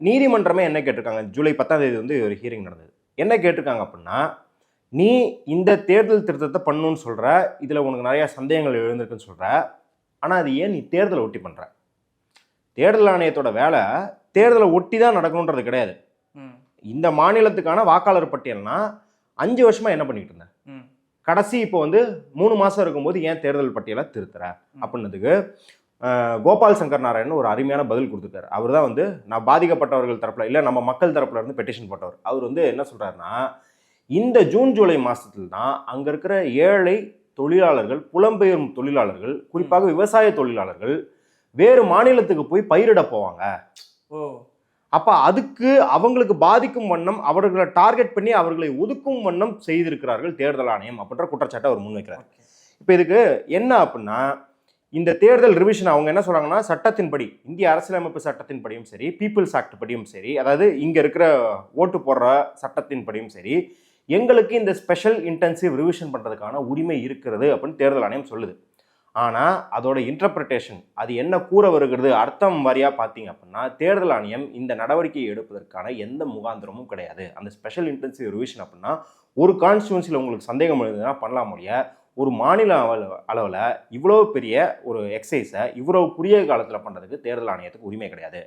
நீதிமன்றமே என்ன கேட்டிருக்காங்க? ஜூலை பத்தாம் தேதி வந்து ஒரு ஹியரிங் நடந்தது. என்ன கேட்டிருக்காங்க அப்படின்னா நீ இந்த தேர்தல் திருத்தத்தை பண்ணணும்னு சொல்ற இதுல உனக்கு நிறைய சந்தேகங்கள் எழுந்திருக்குன்னு சொல்ற ஆனா அது ஏன் நீ தேர்தலை ஒட்டி பண்ற? தேர்தல் ஆணையத்தோட வேலை தேர்தலை ஒட்டி தான் நடக்கணுன்றது கிடையாது. இந்த மாநிலத்துக்கான வாக்காளர் பட்டியல்னா அஞ்சு வருஷமா என்ன பண்ணிட்டு இருந்த? ம், கடைசி இப்போ வந்து மூணு மாசம் இருக்கும்போது ஏன் தேர்தல் பட்டியலை திருத்துற? அப்படின்னதுக்கு கோபால் சங்கர் நாராயணன் ஒரு அருமையான பதில் கொடுத்துருக்காரு அவர் தான் வந்து நான் பாதிக்கப்பட்டவர்கள் தரப்புல இல்லை நம்ம மக்கள் தரப்புல இருந்து பெட்டிஷன் போட்டவர். அவர் வந்து என்ன சொல்றாருன்னா இந்த ஜூன் ஜூலை மாசத்துல தான் அங்க இருக்கிற ஏழை தொழிலாளர்கள் புலம்பெயரும் தொழிலாளர்கள் குறிப்பாக விவசாய தொழிலாளர்கள் வேறு மாநிலத்துக்கு போய் பயிரிட போவாங்க. ஓ. அப்ப அதுக்கு அவங்களுக்கு பாதிக்கும் வண்ணம் அவர்களை டார்கெட் பண்ணி அவர்களை ஒதுக்கும் வண்ணம் செய்திருக்கிறார்கள் தேர்தல் ஆணையம் அப்படின்ற குற்றச்சாட்டை அவர் முன்வைக்கிறார். இப்போ இதுக்கு என்ன அப்படின்னா இந்த தேர்தல் ரிவிஷன் அவங்க என்ன சொல்கிறாங்கன்னா சட்டத்தின்படி இந்திய அரசியலமைப்பு சட்டத்தின்படியும் சரி பீப்புள்ஸ் ஆக்ட் படியும் சரி அதாவது இங்கே இருக்கிற ஓட்டு போடுற சட்டத்தின்படியும் சரி எங்களுக்கு இந்த ஸ்பெஷல் இன்டென்சிவ் ரிவிஷன் பண்ணுறதுக்கான உரிமை இருக்கிறது அப்படின்னு தேர்தல் ஆணையம் சொல்லுது. ஆனால் அதோட இன்டர்பிரிட்டேஷன் அது என்ன கூற வருகிறது அர்த்தம் வாரியாக பார்த்தீங்க அப்படின்னா தேர்தல் ஆணையம் இந்த நடவடிக்கையை எடுப்பதற்கான எந்த முகாந்திரமும் கிடையாது. அந்த ஸ்பெஷல் இன்டென்சிவ் ரிவிஷன் அப்படின்னா ஒரு கான்ஸ்டியூன்சியில் உங்களுக்கு சந்தேகம் எழுதுனா பண்ணலாம் முடியாது ஒரு மாநில அளவு- இவ்வளோ பெரிய ஒரு எக்ஸசைஸை இவ்வளோ குறுகிய காலத்தில் பண்ணுறதுக்கு தேர்தல் ஆணையத்துக்கு உரிமை கிடையாது.